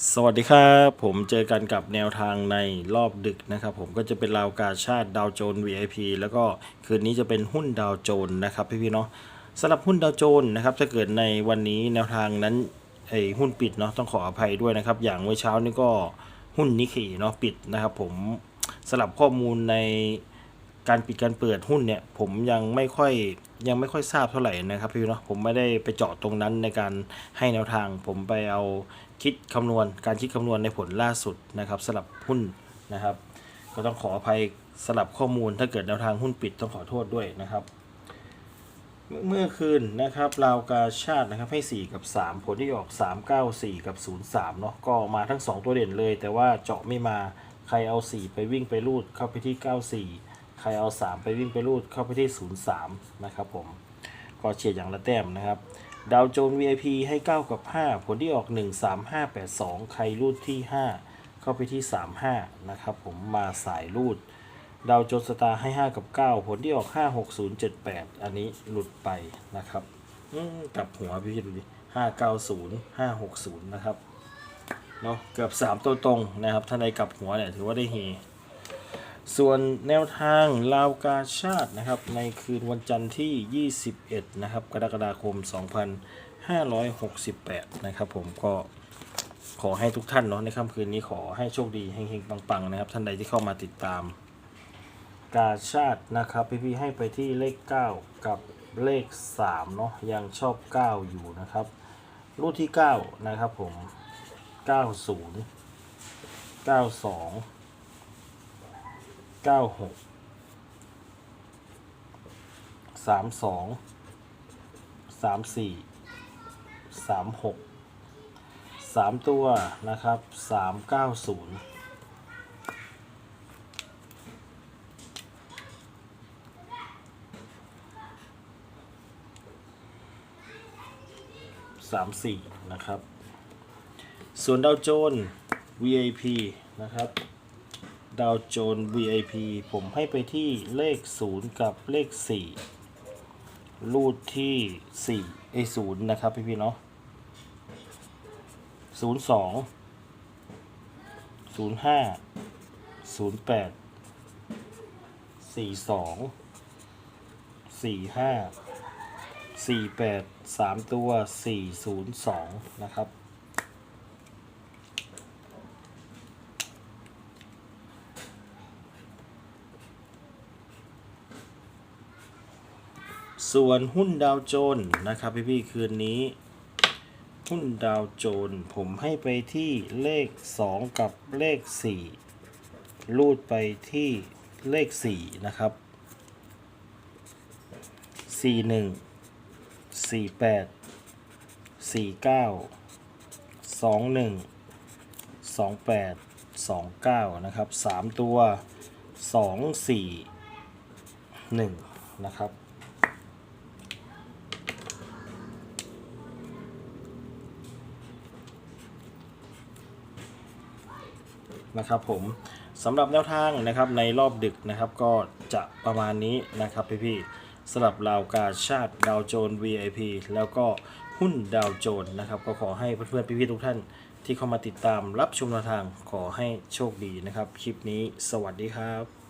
สวัสดีครับผมเจอกันกับแนวทางในรอบดึกนะครับผมก็จะเป็นราวกาชาติดาวโจน VIP แล้วก็คืนนี้จะเป็นหุ้นดาวโจนนะครับพี่ๆเนาะสำหรับหุ้นดาวโจนนะครับถ้าเกิดในวันนี้แนวทางนั้นไอ้หุ้นปิดเนาะต้องขออภัยด้วยนะครับ อย่างเมื่อเช้านี้ก็หุ้นนิเคเนาะปิดนะครับผมสลับข้อมูลใน การปิดการเปิดหุ้นเนี่ย ผมยังไม่ค่อยยังไม่ค่อยทราบเท่าไหร่นะครับพี่เนาะผมไม่ได้ไปเจาะตรงนั้นในการให้แนวทาง ผมไปเอาคิดคำนวณ การคิดคำนวณในผลล่าสุดนะครับสลับหุ้นนะครับ ก็ต้องขออภัยสลับข้อมูลถ้าเกิดแนวทางหุ้นปิดต้องขอโทษด้วยนะครับ เมื่อคืนนะครับราวกาชาตินะครับให้ 4 กับ 3 ผลที่ออก 3 9 4 กับ 0 3เนาะก็มาทั้ง 2 ตัวเด่นเลย แต่ว่าเจาะไม่มาใครเอา 4 ไปวิ่งไปรูดเข้าไปที่ 94 ใครเอา 3 ไปวิ่งไปรูดเข้าไปที่ 0 3 นะครับผมก็เฉียดอย่างละแต้มนะครับ ดาวโจน VIP ให้ 9 กับ 5 ผลที่ออก 1 3 5 8 2 ใครรูดที่ 5 เข้าไปที่ 35 นะครับผมมาสายรูด ดาวโจนสตาร์ให้ 5 กับ 9 ผลที่ออก 5 6 0 7 8 อันนี้หลุดไปนะครับกลับหัวพี่ดูดิ5 9 0 5 6 0 นะครับเนาะเกือบ 3 ตัวตรงนะครับถ้าได้กลับหัวเนี่ยถือว่าได้เฮ ส่วนแนวทางลาวกาชาตินะครับ ในคืนวันจันทร์ที่ 21 นะครับ กรกฎาคม 2568 นะครับผมก็ขอให้ทุกท่านเนาะในค่ำคืนนี้ขอให้โชคดีเฮงๆ ปัง ๆ นะครับ ท่านใดที่เข้ามาติดตาม กาชาตินะครับ พี่ๆให้ไปที่เลข 9 กับเลข3เนาะยังชอบ 9 อยู่นะครับ รูปที่ 9 นะครับผม 90 92 เก้าหกสามสองสามสี่สามหกสามตัวนะครับสามเก้าศูนย์สามสี่นะครับ ส่วนดาวโจน VIP นะครับ ดาวโจน VIP ผมให้ไปที่เลข 0 กับเลข 4 รูดที่ 4 ไอ้0นะครับพี่พี่เนาะ02 05 08 42 45 48 3 ตัว 402 นะครับ ส่วนหุ้นดาวโจนส์นะครับพี่พี่คืนนี้ หุ้นดาวโจนส์ผมให้ไปที่เลข 2 กับเลข4รูดไปที่เลข 4 นะครับ 41 48 49 21 28 29 นะครับ 3 ตัว 2 4 1 นะครับ นะครับผมสำหรับแนวทางนะครับในรอบดึกนะครับก็จะประมาณนี้นะครับพี่ๆสำหรับราวกาชาติดาวโจน VIP แล้วก็หุ้นดาวโจนนะครับก็ขอให้เพื่อนๆพี่ๆทุกท่านที่เข้ามาติดตามรับชมแนวทางขอให้โชคดีนะครับ คลิปนี้สวัสดีครับ